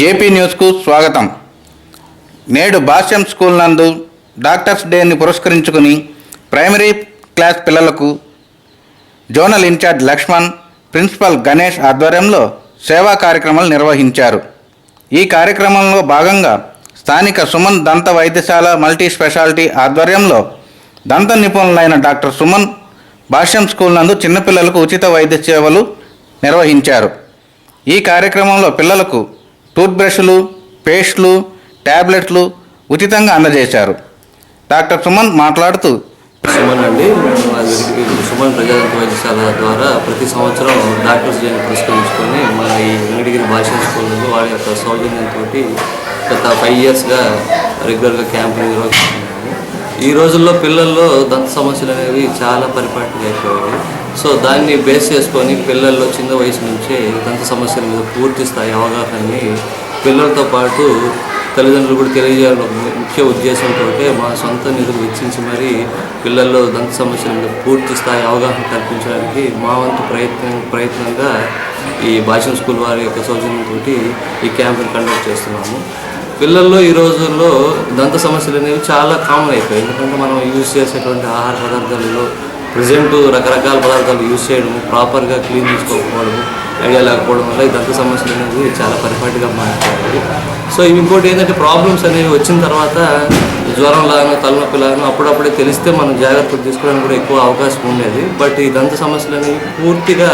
JP న్యూస్కు స్వాగతం. నేడు భాష్యం స్కూల్ నందు డాక్టర్స్ డేని పురస్కరించుకుని ప్రైమరీ క్లాస్ పిల్లలకు zonal incharge Lakshman principal Ganesh ఆధ్వర్యంలో సేవా కార్యక్రమాలు నిర్వహించారు. ఈ కార్యక్రమంలో భాగంగా స్థానిక సుమన్ దంత వైద్యశాల మల్టీ స్పెషాలిటీ ఆధ్వర్యంలో దంత నిపుణులైన డాక్టర్ సుమన్ భాష్యం స్కూల్ నందు చిన్నపిల్లలకు ఉచిత వైద్య సేవలు నిర్వహించారు. ఈ కార్యక్రమంలో పిల్లలకు టూత్ బ్రష్లు పేస్ట్లు ట్యాబ్లెట్లు ఉచితంగా అందజేశారు. డాక్టర్ సుమన్ మాట్లాడుతూ సుమన్ అండి మేము సుమన్ ప్రజాతంత్ర వైద్యశాల ద్వారా ప్రతి సంవత్సరం డాక్టర్స్ డేని పురస్కరించుకొని మన ఈ వెంకటగిరి భాషా స్కూల్లో వాళ్ళ యొక్క సౌజన్యంతో గత ఫైవ్ ఇయర్స్గా రెగ్యులర్గా క్యాంపులు నిర్వహిస్తున్నాము. ఈ రోజుల్లో పిల్లల్లో దంత సమస్యలు అనేవి చాలా పరిపాటి అయిపోయాయి. సో దాన్ని బేస్ చేసుకొని పిల్లల్లో చిన్న వయసు నుంచే దంత సమస్యల మీద పూర్తి స్థాయి అవగాహనని పిల్లలతో పాటు తల్లిదండ్రులు కూడా తెలియజేయాలని ముఖ్య ఉద్దేశంతో మా సొంత నిధులు వెచ్చించి మరీ పిల్లల్లో దంత సమస్యల మీద పూర్తి స్థాయి అవగాహన కల్పించడానికి మా వంతు ప్రయత్నం ప్రయత్నంగా ఈ భాషణ స్కూల్ వారి యొక్క సౌజన్యంతో ఈ క్యాంపును కండక్ట్ చేస్తున్నాము. పిల్లల్లో ఈ రోజుల్లో దంత సమస్యలు అనేవి చాలా కామన్ అయిపోయాయి. ఎందుకంటే మనం యూజ్ చేసేటువంటి ఆహార పదార్థాలలో ప్రజెంట్ రకరకాల పదార్థాలు యూజ్ చేయడం ప్రాపర్గా క్లీన్ చేసుకోకపోవడం ఐడియా లేకపోవడం వల్ల ఈ దంత సమస్యలు అనేవి చాలా పరిపాటిగా మారిపోయాయి. సో ఇంకోటి ఏంటంటే ప్రాబ్లమ్స్ అనేవి వచ్చిన తర్వాత జ్వరం లాగా తలనొప్పి లాగా అప్పుడప్పుడే తెలిస్తే మనం జాగ్రత్తలు తీసుకోవడానికి కూడా ఎక్కువ అవకాశం ఉండేది. బట్ ఈ దంత సమస్యలు అనేవి పూర్తిగా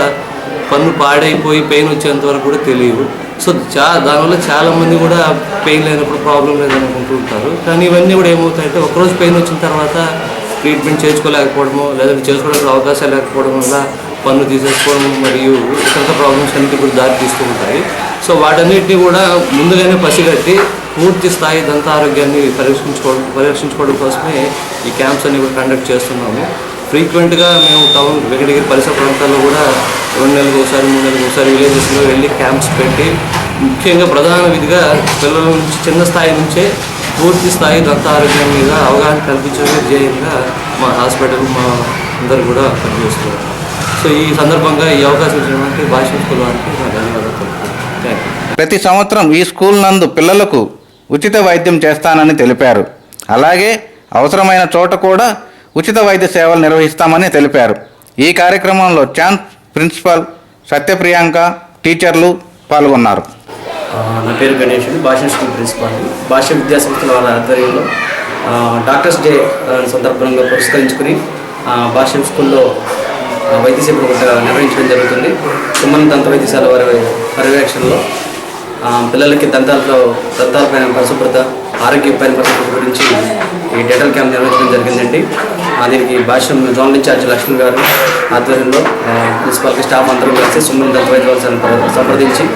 పన్ను పాడైపోయి పెయిన్ వచ్చేంత వరకు కూడా తెలియవు సో చా దానివల్ల చాలామంది కూడా పెయిన్ లేనప్పుడు ప్రాబ్లం లేదని ఉంటారు. కానీ ఇవన్నీ కూడా ఏమవుతాయంటే ఒకరోజు పెయిన్ వచ్చిన తర్వాత ట్రీట్మెంట్ చేసుకోలేకపోవడము లేదంటే చేసుకోవడానికి అవకాశాలు లేకపోవడం వల్ల పన్ను తీసేసుకోవడం మరియు ఇతర ప్రాబ్లమ్స్ అన్నిటి కూడా దారి తీసుకుంటాయి ఉంటాయి. సో వాటన్నిటిని కూడా ముందుగానే పసిగట్టి పూర్తి స్థాయి దంత ఆరోగ్యాన్ని పరీక్షించుకోవడం పరీక్షించుకోవడం కోసమే ఈ క్యాంప్స్ అన్ని కూడా కండక్ట్ చేస్తున్నాము. ఫ్రీక్వెంట్గా మేము టౌన్ వెంకటగిరి పరిసర ప్రాంతాల్లో కూడా రెండు నెలలకు ఒకసారి మూడు నెలలకు ఒకసారి విలేజెస్లో వెళ్ళి క్యాంప్స్ పెట్టి ముఖ్యంగా ప్రధాన విధిగా పిల్లల నుంచి చిన్న స్థాయి నుంచే పూర్తి స్థాయి దంత ఆరోగ్యం మీద అవగాహన కల్పించడమే ధ్యేయంగా మా హాస్పిటల్ మా అందరు కూడా పనిచేస్తున్నారు. సో ఈ సందర్భంగా ఈ అవకాశం ఇచ్చినటువంటి భాష స్కూల్ వారికి నా ధన్యవాదాలు ప్రతి సంవత్సరం ఈ స్కూల్ నందు పిల్లలకు ఉచిత వైద్యం చేస్తానని తెలిపారు. అలాగే అవసరమైన చోట కూడా ఉచిత వైద్య సేవలు నిర్వహిస్తామని తెలిపారు. ఈ కార్యక్రమంలో ఛాన్స్ ప్రిన్సిపల్ సత్యప్రియాంక టీచర్లు పాల్గొన్నారు. నా పేరు గణేష్ భాష స్కూల్ ప్రిన్సిపాల్ భాష విద్యా సంస్థల వారి ఆధ్వర్యంలో డాక్టర్స్ డే సందర్భంగా పురస్కరించుకుని భాష స్కూల్లో వైద్య సేవలు నిర్వహించడం జరుగుతుంది. సుమన్ దంత వైద్యశాల వారి పర్యవేక్షణలో పిల్లలకి దంతాలతో దంతాలపైన పరిశుభ్రత ఆరోగ్యపైన పరిశుభ్రత గురించి ఈ డెటల్ క్యాంప్ నిర్వహించడం జరిగిందండి. దీనికి భాష జోనల్ ఇన్ఛార్జ్ లక్ష్మణ్ గారు ఆధ్వర్యంలో మున్సిపాలిటీ స్టాఫ్ అందరూ కలిసి సుమన్ దంత వైద్య సంప్రదించి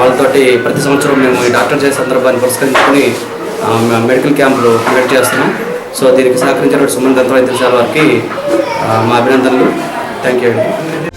వాళ్ళతోటి ప్రతి సంవత్సరం మేము ఈ డాక్టర్ చేసే సందర్భాన్ని పురస్కరించుకొని మెడికల్ క్యాంపులు కండక్ట్ చేస్తున్నాం. సో దీనికి సహకరించిన సుమన్ దంత వైద్యశాల వారికి మా అభినందనలు. థ్యాంక్ యూ అండి.